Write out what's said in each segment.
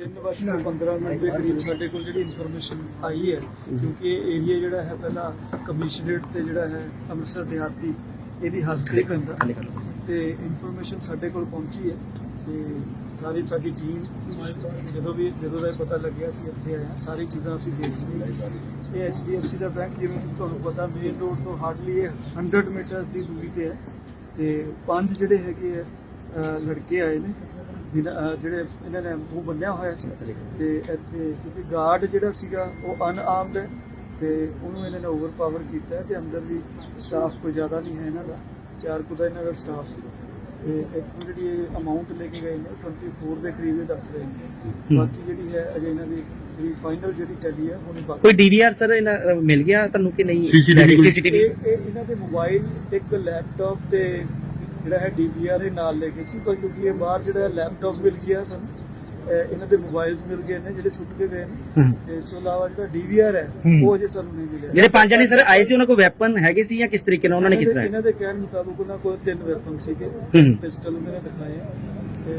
ਤਿੰਨ ਵਜੇ ਤੋਂ 15 ਮਿੰਟ ਦੇ ਕਰੀਬ ਸਾਡੇ ਕੋਲ ਜਿਹੜੀ ਇਨਫੋਰਮੇਸ਼ਨ ਆਈ ਹੈ ਕਿਉਂਕਿ ਇਹ ਏਰੀਆ ਜਿਹੜਾ ਹੈ ਪਹਿਲਾਂ ਕਮਿਸ਼ਨਰੇਟ ਤੇ ਜਿਹੜਾ ਹੈ ਅੰਮ੍ਰਿਤਸਰ ਦਿਹਾਤੀ ਇਹਦੀ ਹਸਤੇ ਪੈਂਦਾ। ਤੇ ਇਨਫੋਰਮੇਸ਼ਨ ਸਾਡੇ ਕੋਲ ਪਹੁੰਚੀ ਹੈ ਤੇ ਸਾਰੀ ਸਾਡੀ ਟੀਮ ਜਦੋਂ ਵੀ ਜਦੋਂ ਦਾ ਪਤਾ ਲੱਗਿਆ ਸੀ ਇੱਥੇ ਹਾਂ ਸਾਰੀ ਚੀਜ਼ਾਂ ਅਸੀਂ ਦੇਖ ਲਈ ਇਹ ਐਚਡੀਐਫਸੀ ਦਾ ਬੈਂਕ ਜਿਵੇਂ ਕਿ ਤੁਹਾਨੂੰ ਪਤਾ ਮੇਨ ਰੋਡ ਤੋਂ ਹਾਰਡਲੀ ਇਹ 100 ਮੀਟਰਸ ਦੀ ਦੂਰੀ ਤੇ ਹੈ। ਤੇ ਪੰਜ ਜਿਹੜੇ ਹੈਗੇ ਆ ਲੜਕੇ ਆਏ ਨੇ। ਜਿਹੜੇ ਇਹਨਾਂ ਨੇ ਮੂੰਹ ਬੰਨਿਆ ਹੋਇਆ ਸੀ ਤੇ ਇੱਥੇ ਕਿਉਂਕਿ ਗਾਰਡ ਜਿਹੜਾ ਸੀਗਾ ਉਹ ਅਨਆਰਮਡ ਹੈ ਤੇ ਉਹਨੂੰ ਇਹਨਾਂ ਨੇ ਓਵਰਪਾਵਰ ਕੀਤਾ ਹੈ ਤੇ ਅੰਦਰ ਵੀ ਸਟਾਫ ਕੋਈ ਜ਼ਿਆਦਾ ਨਹੀਂ ਹੈ ਇਹਨਾਂ ਦਾ ਚਾਰ ਕੁ ਦਾ ਇਹਨਾਂ ਦਾ ਸਟਾਫ ਸੀ। ਤੇ ਇੱਥੋਂ ਜਿਹੜੀ ਇਹ ਅਮਾਉਂਟ ਲੈ ਕੇ ਗਏ ਨੇ 24 ਦੇ ਕਰੀਬ ਇਹ ਦੱਸ ਰਹੇ ਨੇ। ਬਾਕੀ ਜਿਹੜੀ ਹੈ ਅਜੇ ਇਹਨਾਂ ਦੀ ਜਿਹੜੀ ਫਾਈਨਲ ਜਿਹੜੀ ਟੈਲੀ ਹੈ ਉਹਨੂੰ ਬਾਕੀ। ਕੋਈ ਡੀਵੀਆਰ ਸਰ ਇਹਨਾਂ ਮਿਲ ਗਿਆ ਤੁਹਾਨੂੰ ਕਿ ਨਹੀਂ? ਸੀਸੀਟੀਵੀ ਇਹ ਇਹ ਇਹਨਾਂ ਦੇ ਮੋਬਾਈਲ ਇੱਕ ਲੈਪਟਾਪ ਤੇ ਜਿਹੜਾ ਹੈ ਡੀਵੀਆਰ ਇਹ ਨਾਲ ਲੈ ਗਏ ਸੀ ਪਰ ਕਿਉਂਕਿ ਇਹ ਬਾਹਰ ਜਿਹੜਾ ਲੈਪਟਾਪ ਮਿਲ ਗਿਆ ਸਾਨੂੰ ਇਹ ਇਹਨਾਂ ਦੇ ਮੋਬਾਈਲਸ ਮਿਲ ਗਏ ਨੇ ਜਿਹੜੇ ਸੁੱਟ ਕੇ ਗਏ ਨੇ। ਤੇ ਇਸ ਤੋਂ ਇਲਾਵਾ ਜਿਹੜਾ ਡੀਵੀਆਰ ਹੈ। ਉਹ ਅਜੇ ਸਾਨੂੰ ਨਹੀਂ ਮਿਲਿਆ ਜਿਹੜੇ ਪੰਜ ਜਣੇ ਸਰ ਆਏ ਸੀ ਉਹਨਾਂ ਕੋਲ ਵੈਪਨ ਹੈਗੇ ਸੀ ਜਾਂ ਕਿਸ ਤਰੀਕੇ ਨਾਲ ਉਹਨਾਂ ਨੇ ਕੀਤਾ ਹੈ ਇਹਨਾਂ ਦੇ ਕਹਿਣ ਮੁਤਾਬਕ ਉਹਨਾਂ ਕੋਲ ਤਿੰਨ ਵੈਪਨ ਸੀਗੇ। ਪਿਸਟਲ ਨੇ ਦਿਖਾਏ ਤੇ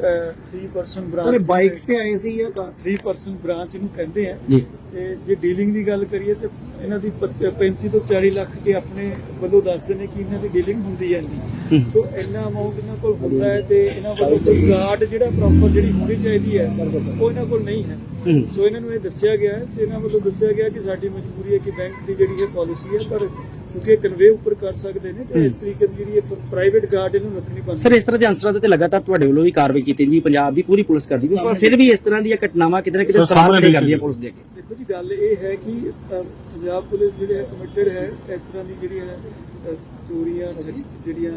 3% ਬ੍ਰਾਂਚ ਸਰ ਬਾਈਕਸ ਤੇ ਆਏ ਸੀ ਜਾਂ ਕਾਰ 3% ਬ੍ਰਾਂਚ ਨੂੰ ਕਹਿੰਦੇ ਆ। ਜੀ। ਤੇ ਜੇ ਡੀਲਿੰਗ ਦੀ ਗੱਲ ਕਰੀਏ ਤੇ ਇਹਨਾਂ ਦੀ ਪੱਚ- 35 ਤੋਂ 40 ਲੱਖ ਇਹ ਆਪਣੇ ਵੱਲੋਂ ਦੱਸਦੇ ਨੇ ਕਿ ਇਹਨਾਂ ਦੀ ਡੀਲਿੰਗ ਹੁੰਦੀ ਹੈ ਨਹੀਂ ਹਮ। ਸੋ ਇੰਨਾ ਅਮਾਉਂਟ ਇਹਨਾਂ ਕੋਲ ਹੁੰਦਾ ਹੈ ਤੇ ਇਹਨਾਂ ਵੱਲੋਂ ਕੋਈ ਗਾਰਡ ਜਿਹੜਾ ਪ੍ਰੋਪਰ ਜਿਹੜੀ ਹੋਣੀ ਚਾਹੀਦੀ ਹੈ ਉਹ ਇਹਨਾਂ ਕੋਲ ਨਹੀਂ ਹੈ। ਸੋ ਇਹਨਾਂ ਨੂੰ ਇਹ ਦੱਸਿਆ ਗਿਆ ਹੈ ਤੇ ਇਹਨਾਂ ਵੱਲੋਂ ਦੱਸਿਆ ਗਿਆ ਕਿ ਸਾਡੀ ਮਜਬੂਰੀ ਹੈ ਕਿ ਬੈਂਕ ਦੀ ਜਿਹੜੀ ਇਹ ਪਾਲਿਸੀ ਹੈ ਪਰ ਕਿਉਂਕਿ ਕਨਵੇ ਉੱਪਰ ਕਰ ਸਕਦੇ ਨੇ ਤੇ ਇਸ ਤਰੀਕੇ ਦੀ ਜਿਹੜੀ ਪ੍ਰਾਈਵੇਟ ਗਾਰਡ ਇਹਨੂੰ ਰੱਖਣੀ ਪੈਂਦੀ। ਸਰ ਇਸ ਤਰ੍ਹਾਂ ਦੇ ਅਨਸਰਾਂ ਦੇ ਤੇ ਲਗਾਤਾਰ ਤੁਹਾਡੇ ਵੱਲੋਂ ਵੀ ਕਾਰਵਾਈ ਕੀਤੀ ਜਾਂਦੀ ਪੰਜਾਬ ਦੀ ਪੂਰੀ ਪੁਲਿਸ ਕਰਦੀ ਹੈ ਪਰ ਫਿਰ ਵੀ ਇਸ ਤਰ੍ਹਾਂ ਦੀਆਂ ਘਟਨਾਵਾਂ ਕਿਤੇ ਨਾ ਕਿਤੇ ਸਵਾਲ ਸਾਹਮਣੇ ਖੜੇ ਕਰਦੀ ਹੈ ਪੁਲਿਸ ਦੇ ਅੱਗੇ। ਦੇਖੋ ਜੀ ਗੱਲ ਇਹ ਹੈ ਕਿ ਪੰਜਾਬ ਪੁਲਿਸ ਜਿਹੜੀ ਹੈ ਕਮਿਟਡ ਹੈ ਇਸ ਤਰ੍ਹਾਂ ਦੀ ਜਿਹੜੀ ਹੈ ਚੋਰੀਆਂ ਜਿਹੜੀਆਂ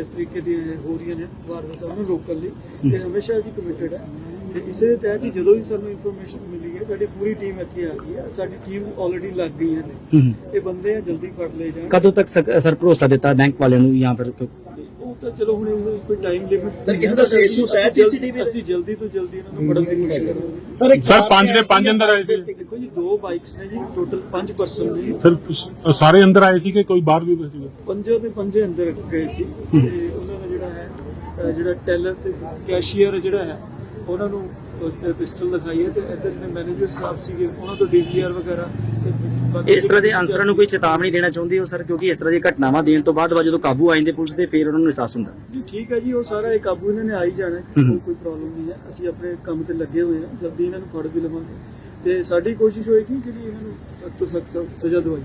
ਇਸ ਤਰੀਕੇ ਦੀਆਂ ਹੋ ਰਹੀਆਂ ਨੇ ਵਾਰਦਾਤਾਂ ਉਹਨੂੰ ਰੋਕਣ ਲਈ ਤੇ ਹਮੇਸ਼ਾ ਅਸੀਂ ਕਮਿਟਡ ਹੈ। ਤੇ ਇਸੇ ਦੇ ਤਹਿਤ ਹੀ ਜਦੋਂ ਵੀ ਸਾਨੂੰ ਇਨਫੋਰਮੇਸ਼ਨ ਮਿਲੀ ਹੈ ਸਾਡੀ ਪੂਰੀ ਟੀਮ ਇੱਥੇ ਆ ਗਈ ਹੈ। ਸਾਡੀ ਟੀਮ ਆਲਰੇਡੀ ਲੱਗ ਗਈਆਂ ਨੇ। ਹਮ। ਇਹ ਬੰਦੇ ਆ ਜਲਦੀ ਫੜ ਲਏ ਜਾਣ। ਕਦੋਂ ਤੱਕ ਸਕ- ਸਰ ਭਰੋਸਾ ਦਿੱਤਾ ਬੈਂਕ ਵਾਲਿਆਂ ਨੂੰ ਜਾਂ ਫਿਰ ਕੋਈ- ਉਹ ਤਾਂ ਚਲੋ ਹੁਣ ਇਹ ਕੋਈ ਟਾਈਮ ਲਿਮਿਟ ਸਰ, ਕਿਸੇ ਦਾ ਸੂਸ ਹੈ। CCTV ਅਸੀਂ ਜਲਦੀ ਤੋਂ ਜਲਦੀ ਇਹਨਾਂ ਨੂੰ ਫੜਨ ਦੀ ਕੋਸ਼ਿਸ਼ ਕਰਾਂਗੇ। ਸਰ ਇੱਕ ਸਰ, ਕਾਰ ਪੰਜ ਆਏ ਪੰਜ ਅੰਦਰ ਆਏ ਸੀ। ਦੇਖੋ ਜੀ ਦੋ ਬਾਈਕਸ ਨੇ ਜੀ ਟੋਟਲ 5 ਪਰਸਨ ਨੇ ਸਰ ਸਾਰੇ ਅੰਦਰ ਆਏ ਸੀ ਕਿ ਕੋਈ ਬਾਹਰ ਵੀ ਸੀ? ਪੰਜੋ ਦੇ ਪੰਜੇ ਅੰਦਰ ਗਏ ਸੀ। ਤੇ ਉਹਨਾਂ ਦਾ ਜਿਹੜਾ ਹੈ ਅਹ ਜਿਹੜਾ ਟੈਲਰ ਤੇ ਕੈਸ਼ੀਅਰ ਜਿਹੜਾ ਹੈ ਉਹਨਾਂ ਨੂੰ ਪਿਸਟਲ ਦਿਖਾਈ ਹੈ ਤੇ ਇੱਧਰ ਜਿਹੜੇ ਮੈਨੇਜਰ ਸਾਹਿਬ ਸੀਗੇ ਉਹਨਾਂ ਤੋਂ ਡੀਵੀਆਰ ਵਗੈਰਾ ਇਸ ਤਰ੍ਹਾਂ ਦੇ ਅਨਸਰਾਂ ਨੂੰ ਕੋਈ ਚੇਤਾਵਨੀ ਦੇਣਾ ਚਾਹੁੰਦੇ ਹੋ ਸਰ? ਕਿਉਂਕਿ ਇਸ ਤਰ੍ਹਾਂ ਦੀਆਂ ਘਟਨਾਵਾਂ ਦੇਣ ਤੋਂ ਬਾਅਦ ਜਦੋਂ ਕਾਬੂ ਆ ਜਾਂਦੇ ਪੁਲਿਸ ਦੇ ਫਿਰ ਉਹਨਾਂ ਨੂੰ ਅਹਿਸਾਸ ਹੁੰਦਾ। ਜੀ ਠੀਕ ਹੈ ਜੀ ਉਹ ਸਾਰਾ ਇਹ ਕਾਬੂ ਇਹਨਾਂ ਨੇ ਆ ਹੀ ਜਾਣਾ। ਕੋਈ ਕੋਈ ਪ੍ਰੋਬਲਮ ਨਹੀਂ ਹੈ। ਅਸੀਂ ਆਪਣੇ ਕੰਮ ਤੇ ਲੱਗੇ ਹੋਏ ਹਾਂ। ਜਲਦੀ ਇਹਨਾਂ ਨੂੰ ਫੜ ਵੀ ਲਵਾਂਗੇ। ਤੇ ਸਾਡੀ ਕੋਸ਼ਿਸ਼ ਹੋਏਗੀ ਜਿਹੜੀ ਇਹਨਾਂ ਨੂੰ ਸਖਤ ਤੋਂ ਸਖਤ ਸਜ਼ਾ ਦਵਾਈਏ